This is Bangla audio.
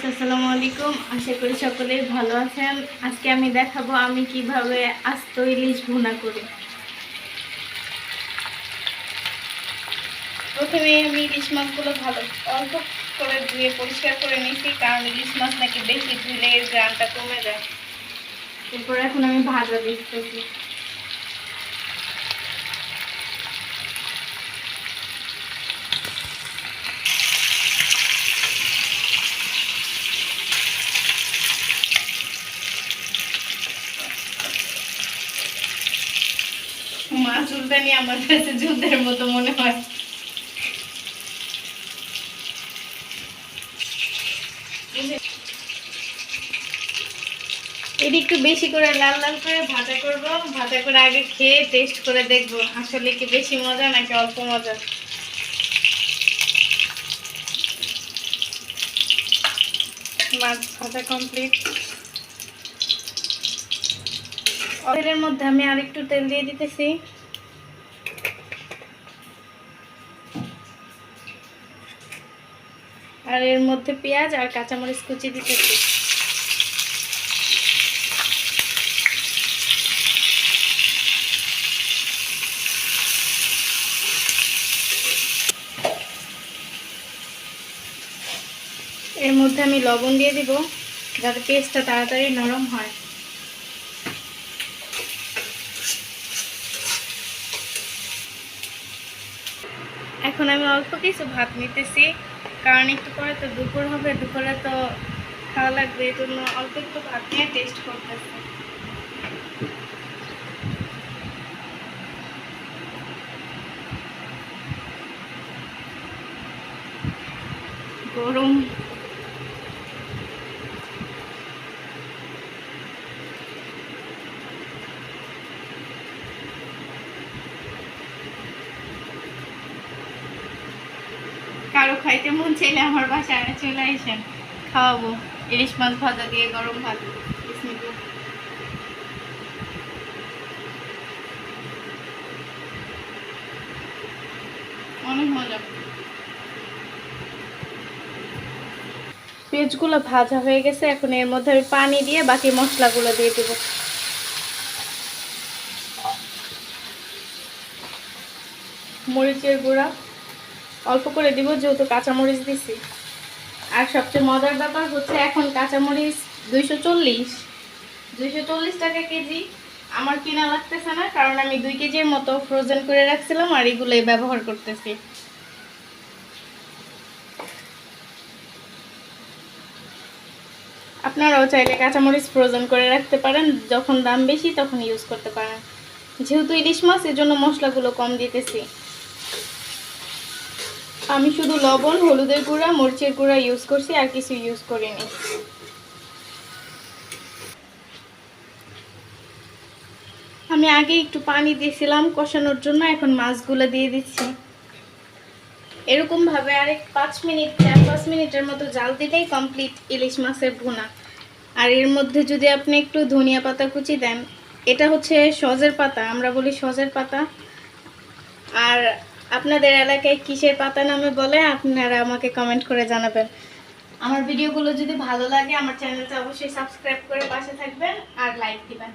ভিউয়ার্স আসসালামু আলাইকুম। আশা করি সকলেই ভালো আছেন। আজকে আমি দেখাবো আমি কীভাবে আস্ত ইলিশ ভুনা করি। প্রথমে আমি ইলিশ মাছগুলো ভালো অল্প করে ধুয়ে পরিষ্কার করে নিয়েছি, কারণ ইলিশ মাছ নাকি বেশি ধুলে গ্রানটা কমে যায়। এরপর এখন আমি ভাজা দিতেছি মাছ উল্টানি আমার কাছে যুদ্ধের মতো মনে হয়। এটি একটু বেশি করে লাল লাল করে ভাজা করব। ভাজা করে আগে খেয়ে টেস্ট করে দেখব আসলে কি বেশি মজা নাকি অল্প মজা। ভাজা কমপ্লিট তেলের মধ্যে আমি আর একটু তেল দিয়ে দিতেছি। আর এর মধ্যে পেঁয়াজ আর কাঁচামরিচ কুচি দিতেছি এর মধ্যে আমি লবণ দিয়ে দিব, যাতে পেস্টটা তাড়াতাড়ি নরম হয়। এখন আমি অল্প কিছু ভাত নিতেছি। কারণ একটু পরে তো দুপুর হবে, দুপুরে তো খাওয়া লাগবে, এই জন্য অল্প একটু ভাত নিয়ে টেস্ট করতেছে। গরম। কারও খাইতে মন চাইলে আমার বাসায় চলে আসেন, খাওয়াবো। ইলিশ মাছ ভাজা দিয়ে, গরম ভাত। অনেক পেঁয়াজগুলো ভাজা হয়ে গেছে, এখন এর মধ্যে আমি পানি দিয়ে বাকি মশলাগুলো দিয়ে দেবো। মরিচের গুঁড়া। অল্প করে দিব, যেহেতু কাঁচামরিচ দিছি। আর সবচেয়ে মজার ব্যাপার হচ্ছে এখন কাঁচামরিচ দুইশো চল্লিশ। দুইশো চল্লিশ টাকা কেজি আমার কিনা লাগতেছে না, কারণ আমি দুই কেজির মতো ফ্রোজেন করে রাখছিলাম আর এগুলোই ব্যবহার করতেছি। আপনারাও চাইলে কাঁচামরিচ ফ্রোজেন করে রাখতে পারেন, যখন দাম বেশি তখন ইউজ করতে পারেন। যেহেতু ইলিশ মাছ এর জন্য মশলাগুলো কম দিতেছি। আমি শুধু লবণ, হলুদের গুঁড়া, মরিচের গুঁড়া ইউজ করছি, আর কিছু ইউজ করিনি। আমি আগে একটু পানি দিয়েছিলাম কষানোর জন্য, এখন মাছগুলো দিয়ে দিচ্ছি। এরকম ভাবে আরেক পাঁচ মিনিট চার পাঁচ মিনিটের মতো জাল দিলেই কমপ্লিট ইলিশ মাছের ভুনা। আর এর মধ্যে যদি আপনি একটু ধনিয়া পাতা কুচি দেন, এটা হচ্ছে সজের পাতা, আমরা বলি সজের পাতা। আর আপনাদের এলাকায় কিসের পাতা নামে বলে, আপনারা আমাকে কমেন্ট করে জানাবেন। আমার ভিডিওগুলো যদি ভালো লাগে, আমার চ্যানেলটা অবশ্যই সাবস্ক্রাইব করে পাশে থাকবেন আর লাইক দিবেন।